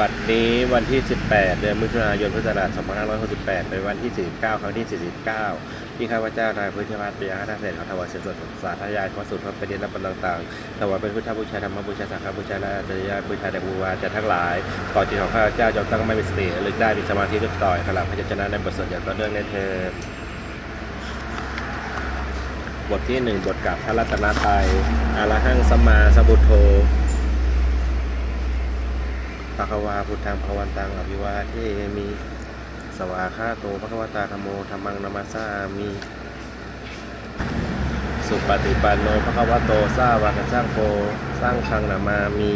บัดนี้วันที่ 18 เดือนมิถุนายนพุทธศักราช2568 เป็นวันที่ 49 ครั้งที่ 49 ที่ข้าพเจ้านายพุทธวัฒน์ปิยะนาเศษขอถวายเสียส่วนสาธยายพระสุตรพระประเด็นและประต่างๆถวายเป็นพุทธบูชาธรรมบูชาสังฆบูชาและจริยบูชาแด่ครูบาจารย์ทั้งหลายก่อจิตของข้าพเจ้าจงตั้งไม่มีสติระลึกได้มีสมาธิจดจ่อยขลับพยัญชนะในบทสวดอย่างต่อเนื่องในเธอบทที่หนึ่งบทกับพระรัตนตรัยอารหังสัมมาสัมพุทโธ ภควาพุทธังภวันตังอภิวาเทมิสวาคาโตภควตาธรรมโมธรรมังนามาสามิสุปฏิปันโนภควโตสาวากสร้างโคสร้างคังนามามี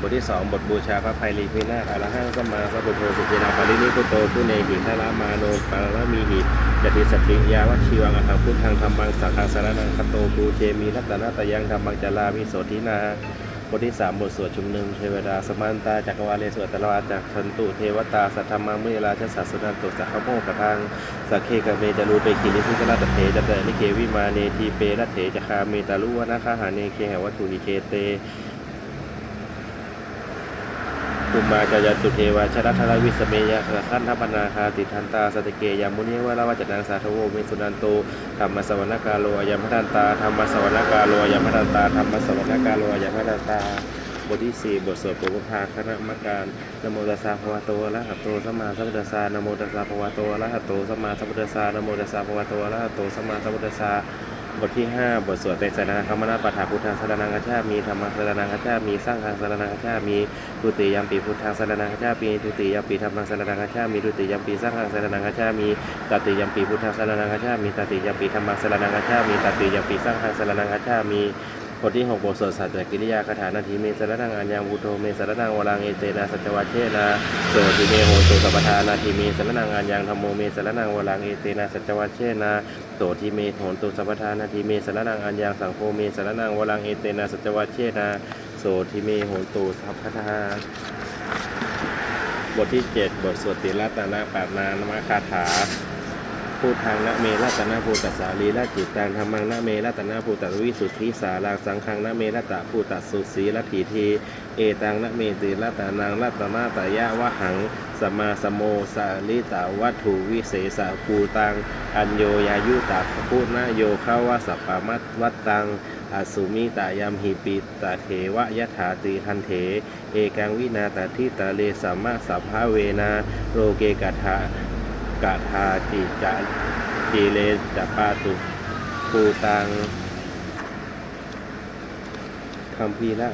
บทที่สองบทบูชาพระภัยรีพินาศอรหังสมาสัพพุทโธสุเจนาปารินิพุโตผู้เนหิทารามาโนปารามีหิจติสติยาวัชีวังอังพุทธังธรรมังสังฆังสารนังคโตปูเชมีรัตนาตยังธรรมังจารามิโสทินา บทที่สามบทสวดชุมนุมเทวดาสมานตาจักรวาเลสวดตลวาจากชันตุเทวตาสัทธรรมามุยราชศาสนันตุสักขโมกทางสักเคกะเมจารูเปกินิพุทธราตเถจเตนิเควิมาเนทีเปรัเถจคาเมตาลุวนาคาหาเนเคหวัตถุนิเคเต ปุมมาจายตุเทวาชรัทรวิสเมยะขันธปนาคาติทันตาสติเกยามุนีวราวจนังสาธโวเมสุนันโตธรรมสวรรกาโลอายมพันตาธรรมสวรรกาโลอายมพันตาธรรมสวรรกาโลอายมพันตาบทที่สี่บทสวดปุพพาคณะมการนโมตัสสะภะวะโตอะระหะโตสัมมาสัมพุทธัสสะนโมตัสสะภะวะโตอะระหะโตสัมมาสัมพุทธัสสะนโมตัสสะภะวะโตอะระหะโตสัมมาสัมพุทธัสสะ บทที่ 5 บทสวดเตสนาคมนาปัฏฐาพุทธังสรนังคัจฉามีธรรมังสรนังคัจฉามีสร้างทางสรนังคัจฉามีทุติยมปีพุทธังสรนังคัจฉามีทุติยมปีธรรมังสรนังคัจฉามีทุติยมปีสร้างทางสรนังคัจฉามีตติยมปีพุทธังสรนังคัจฉามีตติยมปีธรรมังสรนังคัจฉามีตติยมปีสร้างทางสรนังคัจฉามี บทที่6บทสวดสัจจกิริยาคาถานาทีเมสรนังอัญญังวุโตเมสรนังวรังเอเตนะสัจวัชเชนะโสติเมโหตุสัพพทานาทีเมสรนังอัญญังธรรมโมเมสรนังวรังเอเตนะสัจวัชเชนะโสทิเมโหนตุสัพพทานาทีเมสรนังอัญญังสังโฆเมสรนังวรังเอเตนะสัจวัชเชนะโสทิเมโหนตุสัพพทาบทที่ 7 บทสวดติรัตนาปานานมคาถา พูดทางนะเมรัตนาภูตัสสาลีละจิตตังธรรมังนะเมรัตนาภูตัสวิสุทธิสาลังสังฆังนะเมรัตตภูตัสสุสีละถีทีเอตังนะเมติรัตนังรัตนาตยะวะหังสมมาสโมสาลิตาวัตถุวิเศษาภูตัง อัญโยยายุตาพูนะโยเข้าวาสัปปามัตวัตตังอสุมิตายามหิปิตาเทวะยถาติทันเถ เอกังวินาตทิตาเลสัมมาสัพพะเวนาโรเกกัทา กะทาจิจะจีเลจะปาตุปูตังคำพีละ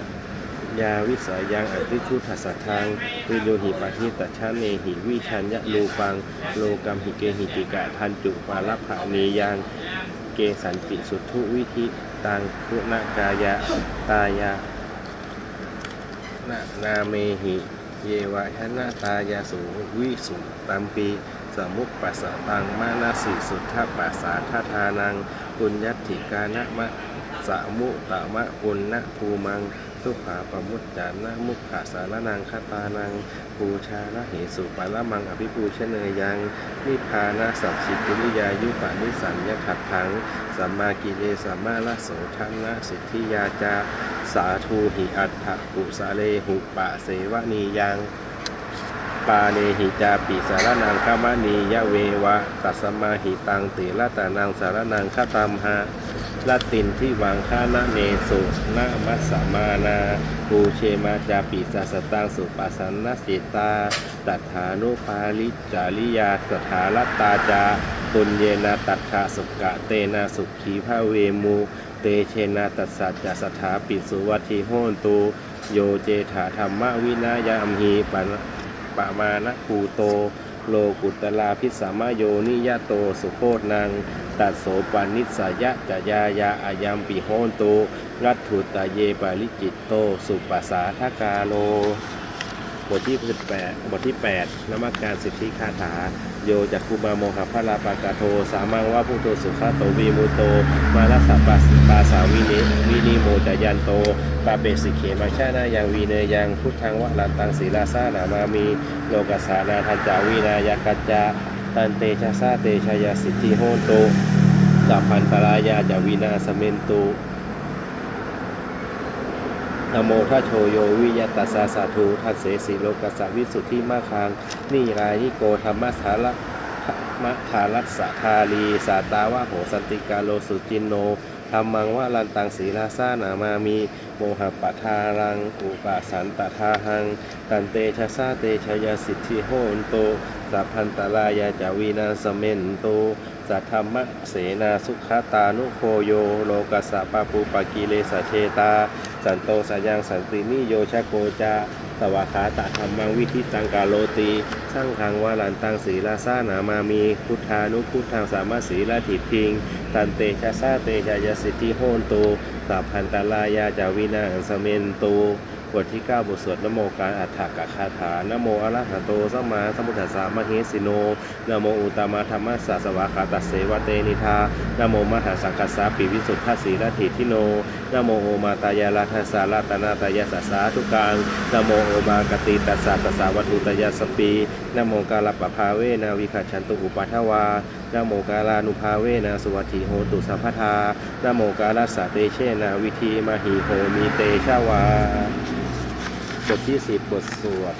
ยาวิสายังอติชุทัสสะทางวิโยหิปะทิตชะเนหิวิชัญญะลูปัง โลกัมหิเกหิติกะทันจุปาลภะเนยังเกสันติสุทุวิธิตังคุณกายะตายะนานาเมหิ เยวะชนะตายาสูวิสุตัมปี สมุปปัสสตังมานาสิสุทธปัสสาทธานังปุญญติกานะมะสะมุตะมะปุณณภูมังทุขาปมุจจานะมุขขาสารนังคตานังปูชาละเหสุปาละมังอภิปูชเนยยังนิพานะสัจฉิกิริยายุปานิสัญญขัดถังสัมมากิเลสัมมาละโสทังนะสิทธิยาจาสาธุหิอัฏฐปุสาเลหุปะเสวนียัง ปาเนหิจาปิสารนังคามนียะเววะตัสมาหิตังติละตานังสารนังคตามหาละตินที่วังคานะเนสุนามัสสมานาปูเชมาจาปิสัสตังสุปัสสันนสิตาตัฐานุปาลิจาริยาสถาลตาจาปุญเยนาตัทาสุกะเตนะสุขีภาเวมูเตเชนะตัสสัจสถาปิสุวัติโหนตุโยเจถาธรรมวินายามหีปัน ปะมานะภูโต โลกุตลาพิสามโยนิยะโตสุโคตนังตัดโสปานิสายะจายายาอายามปิโหนโตรัตถุตาเยปาลิจิตโต สุปัสสาทกาโล บทที่ 18 บทที่ 8นมักการสิทธิคาถา โยจักคุมาโมหะพระลาปากาโท สามังว่าพุทโธสุขะโตวีมุโต มาลัสสปัสปาสาวินิวินิโมจายันโตปาเปสิเขมาชานายังวีเนยังพุทธังวะลันตังศีลาสานามามีโลกัสสานาทันจาวีนายากัจจาตันเตชะซาเตชยสิทธิโหโตสัพพันตรายาจาวินาสเมนตุ นโมทัชโชโยวิยตัสสะสาธุทัสเสสีโลกัสสวิสุทธิมาคังนิรายนิโกธรรมสาระมะทารัสะทาลีสาตาวะโหสติกาโลสุจินโนธรรมังวะลันตังศีลาสานามามีโมหะปะทารัง อุปาสันตทาหัง ตันเตชะซาเตชยสิทธิโหนโตสัพพันตรายาจาวีนาสเมนโตสัทธรรมเสนาสุขตานุโคโย โลกัสสะปะปูปะกิเลสเชตา สันโตสยังสันตินิโยชะโกจาสวาขาตะธรรมังวิธิตังกาโลตีสร้างทางวาลันตังศีลาสานามามี พุทธานุพุทธังสามารถศีลาถิพิง ตันเตชะซาเตชยสิทธิโหนโตสัพพันตลายาจาวินาอังสเมนตู บทที่ 9 บทสวดนโมการอัฏฐกะคาถานโมอระหะโตสัมมาสัมพุทธัสสะมะเฮสิโนนโมอุตตมะธรรมสสสวาคาตัสเสวะเตนิทานโมมหาสังคัสสะปิวิสุทธัสสีลทิทิโนนโมโอมาตายาลาทัสสะลาตนาตายาสัสสาทุกังนโมโอบากติตัสสะตัสสะวัตุตยาสปีนโมกาลปะภาเวนาวิคัจฉันตุอุปัทวานโมกาลานุภาเวนาสุวัติโหตุสัพพทานโมกาลสเตเชนาวิธีมหิโหมีเตชะวา บทที่สิบบทสวด